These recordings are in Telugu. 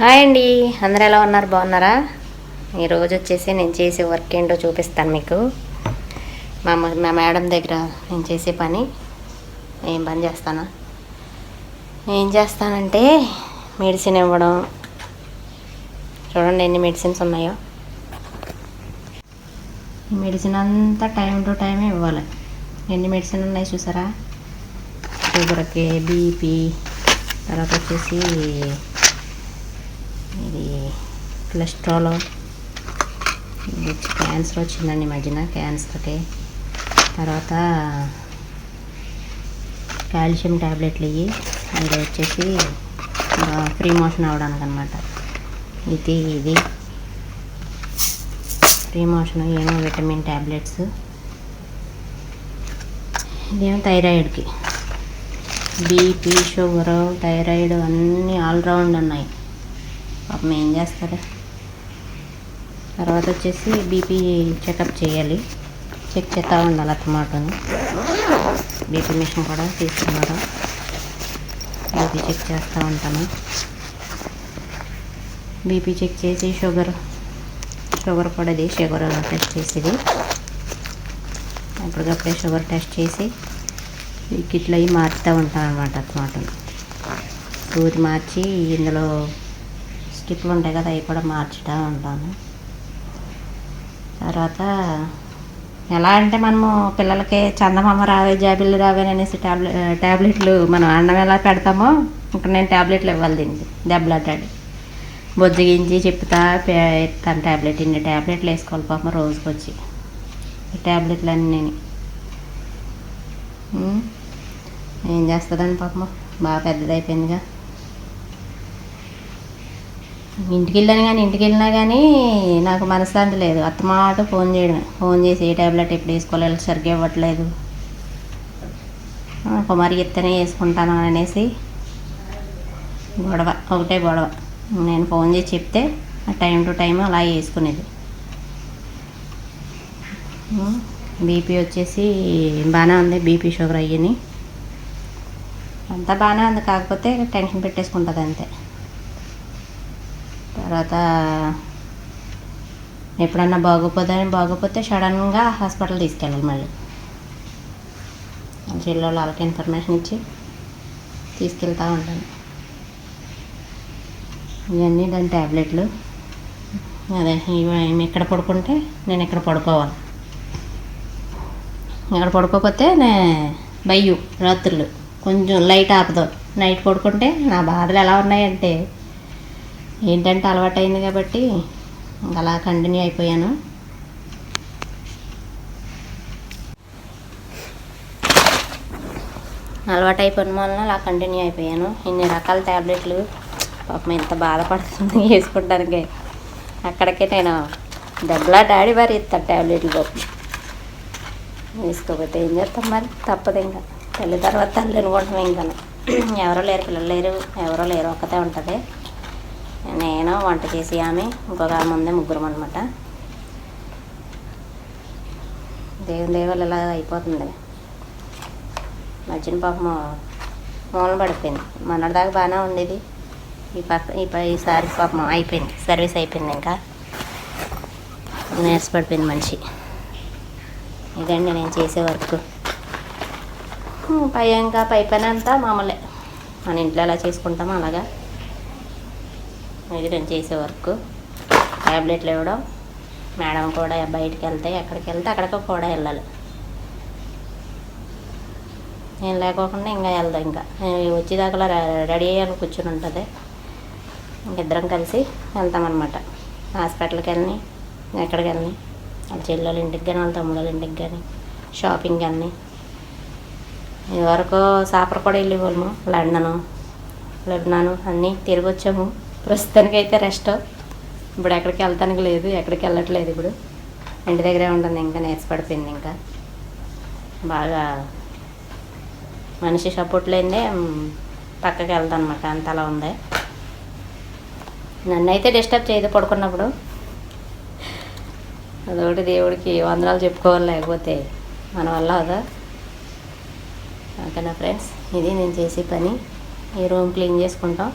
హాయ్ అండి. అందరు ఎలా ఉన్నారు? బాగున్నారా? ఈరోజు వచ్చేసి నేను చేసే వర్క్ ఏంటో చూపిస్తాను మీకు. మా మా మేడం దగ్గర నేను చేసే పని. ఏం పని చేస్తాను? ఏం చేస్తానంటే మెడిసిన్ ఇవ్వడం. చూడండి ఎన్ని మెడిసిన్స్ ఉన్నాయో. ఈ మెడిసిన్ అంతా టైం టు టైం ఇవ్వాలి. ఎన్ని మెడిసిన్ ఉన్నాయి చూసారా? షుగర్కి బీపీ తర్వాత వచ్చేసి ఇది కొలెస్ట్రాల్ ఇది క్యాన్సర్ వచ్చిందండి ఈ మధ్యన క్యాన్సర్కి తర్వాత కాల్షియం ట్యాబ్లెట్లు ఇవి అది వచ్చేసి ఫ్రీ మోషన్ అవడానికి అనమాట ఇది ఇది. ఫ్రీ మోషన్ ఏమో విటమిన్ ట్యాబ్లెట్స్ ఇదేమో థైరాయిడ్కి బీపీ షుగర్ థైరాయిడ్ అన్నీ ఆల్రౌండ్ ఉన్నాయి. పాపం ఏం చేస్తారు? తర్వాత వచ్చేసి బీపీ చెకప్ చేయాలి. చెక్ చేస్తూ ఉండాలి అత్తమాటను బీపీ మిషన్ కూడా తీసుకున్నారు? బీపీ చెక్ చేస్తూ ఉంటాను. బీపీ చెక్ చేసి షుగర్ షుగర్ కూడా ఇది షుగర్ టెస్ట్ చేసేది. అప్పటికప్పుడే షుగర్ టెస్ట్ చేసి ఈ కిట్లు అవి మార్చుతూ ఉంటాను అనమాట అత్తమాటను సూది మార్చి ఇందులో స్టిప్లు ఉంటాయి కదా అవి కూడా మార్చుతూ ఉంటాను. తర్వాత ఎలా అంటే మనము పిల్లలకి చందమామ రావే జాబిల్లు రావే అనేసి టాబ్లెట్ ట్యాబ్లెట్లు మనం అన్నం ఎలా పెడతామో ఇక్కడ నేను ట్యాబ్లెట్లు ఇవ్వాలి దీనికి దెబ్బలాటాడు బొజ్జగించి చెప్తా ఇస్తాను ట్యాబ్లెట్ ఇన్ని ట్యాబ్లెట్లు వేసుకోవాలి పాప రోజుకొచ్చి. టాబ్లెట్లు ట్యాబ్లెట్లు అన్నీ నేను ఏం చేస్తుందని పాపం? బాగా పెద్దదైపోయిందిగా. ఇంటికి వెళ్ళాను కానీ ఇంటికి వెళ్ళినా కానీ నాకు మనశ్శాంతి లేదు అత్తమాట ఫోన్ చేయడమే. ఫోన్ చేసి ఏ ట్యాబ్లెట్ ఎప్పుడు వేసుకోవాలి? సరిగ్గా ఇవ్వట్లేదు. కుమారి ఎత్తనే వేసుకుంటాను అనేసి గొడవ. ఒకటే గొడవ. నేను ఫోన్ చేసి చెప్తే ఆ టైం టు టైం అలా వేసుకునేది. బీపీ వచ్చేసి బాగానే ఉంది. బీపీ షుగర్ అయ్యని అంతా బాగానే ఉంది. కాకపోతే టెన్షన్ పెట్టేసుకుంటుంది అంతే. తర్వాత ఎప్పుడన్నా బాగోపోతే బాగోపోతే సడన్గా హాస్పిటల్ తీసుకెళ్ళాలి మళ్ళీ. జిల్లాలో వాళ్ళకి ఇన్ఫర్మేషన్ ఇచ్చి తీసుకెళ్తూ ఉంటాను. ఇవన్నీ దాని ట్యాబ్లెట్లు అదే ఇవి ఇక్కడ పడుకుంటే నేను ఇక్కడ పడుకోవాలి. ఇక్కడ పడుకోకపోతే నే భయ్యు రాత్రులు. కొంచెం లైట్ ఆపదు. నైట్ పడుకుంటే నా బాధలు ఎలా ఉన్నాయంటే ఏంటంటే అలవాటైంది కాబట్టి ఇంక అలా కంటిన్యూ అయిపోయాను. అలవాటు అయిపోయిన వలన అలా కంటిన్యూ అయిపోయాను. ఇన్ని రకాల ట్యాబ్లెట్లు పాపం ఎంత బాధపడుతుంది వేసుకుంటానికి. అక్కడికే నేను దెబ్బలా డాడీ వారి ఇస్తాను ట్యాబ్లెట్లు పాపం. వేసుకోకపోతే ఏం చేస్తాం మరి? తప్పదు ఇంకా. తల్లి తర్వాత తల్లి అనుకుంటాం ఇంకా. ఎవరో లేరు పిల్లలు లేరు ఎవరో లేరు ఒక్కతే ఉంటుంది. నేను వంట చేసి ఆమె ఇంకొక ఆమె ఉంది ముగ్గురం అనమాట దేవుని దేవుళ్ళు ఇలా అయిపోతుంది. మధ్యన పాపం మూలన పడిపోయింది. మొన్నటిదాకా బాగానే ఉండేది. ఈ పక్క ఈ ఈసారి పాపం అయిపోయింది. సర్వీస్ అయిపోయింది ఇంకా. నీరస పడిపోయింది మనిషి. ఇదండి నేను చేసే వర్క్. పై ఇంకా పై పని అంతా మామూలే. మన ఇంట్లో ఎలా చేసుకుంటామో అలాగా. ఇది నేను చేసే వర్క్ ట్యాబ్లెట్లు ఇవ్వడం మేడం కూడా బయటికి వెళ్తే ఎక్కడికి వెళ్తే అక్కడికి కూడా వెళ్ళాలి. నేను లేకోకుండా ఇంకా వెళ్దాం ఇంకా. నేను వచ్చేదాకా రెడీ అయ్యాను కూర్చుని ఉంటుంది. ఇంక ఇద్దరం కలిసి వెళ్తామన్నమాట. హాస్పిటల్కి వెళ్ళి ఎక్కడికి వెళ్ళి వాళ్ళ చెల్లెళ్ళ ఇంటికి కానీ వాళ్ళ తమ్ముళ్ళ ఇంటికి కానీ షాపింగ్ కానీ ఇదివరకు సాపర్ కూడా వెళ్ళేవాళ్ళము లండను లెబనాను అన్నీ తిరిగి వచ్చాము. ప్రస్తుతానికి అయితే రెస్ట్ ఇప్పుడు ఎక్కడికి వెళ్తానికి లేదు ఎక్కడికి వెళ్ళట్లేదు ఇప్పుడు. ఇంటి దగ్గరే ఉంటుంది ఇంకా నేర్చపడిపోయింది ఇంకా. బాగా మనిషి సపోర్ట్ లేదే పక్కకి వెళ్తాను అనమాట అంత అలా ఉంది. నన్ను అయితే డిస్టర్బ్ చేయదు పడుకున్నప్పుడు. అదొకటి దేవుడికి వందనాలు చెప్పుకోవాలి లేకపోతే మన వల్ల అవుదా? ఓకేనా ఫ్రెండ్స్ ఇది నేను చేసే పని. ఈ రూమ్ క్లీన్ చేసుకుంటాం.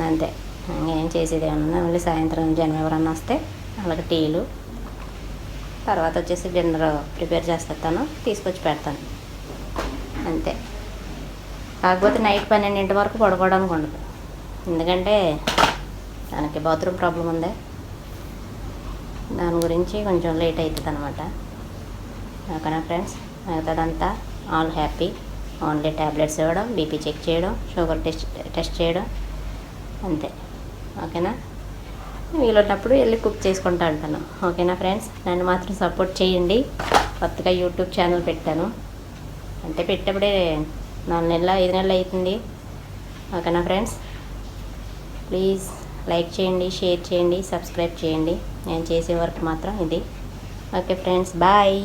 అంతే. ఏం చేసేది ఏమన్నా మళ్ళీ సాయంత్రం జనం ఎవరన్నా వస్తే వాళ్ళకి టీలు. తర్వాత వచ్చేసి డిన్నర్ ప్రిపేర్ చేస్తాను తీసుకొచ్చి పెడతాను. అంతే. కాకపోతే నైట్ పన్నెండింటి వరకు పడుకోవడానికి ఉండదు. ఎందుకంటే దానికి బాత్రూమ్ ప్రాబ్లం ఉంది. దాని గురించి కొంచెం లేట్ అవుతుంది అనమాట ఓకేనా ఫ్రెండ్స్? మిగతాదంతా ఆల్ హ్యాపీ. ఓన్లీ ట్యాబ్లెట్స్ ఇవ్వడం బీపీ చెక్ చేయడం షుగర్ టెస్ట్ టెస్ట్ చేయడం. అంతే. ఓకేనా? వీలున్నప్పుడు వెళ్ళి కుక్ చేసుకుంటా ఉంటాను ఓకేనా ఫ్రెండ్స్? నన్ను మాత్రం సపోర్ట్ చేయండి. కొత్తగా యూట్యూబ్ ఛానల్ పెట్టాను. అంటే పెట్టేప్పుడే నాలుగు నెలల ఐదు నెలలు అవుతుంది. ఓకేనా ఫ్రెండ్స్? ప్లీజ్ లైక్ చేయండి షేర్ చేయండి సబ్స్క్రైబ్ చేయండి. నేను చేసే వర్క్ మాత్రం ఇది. Okay friends bye.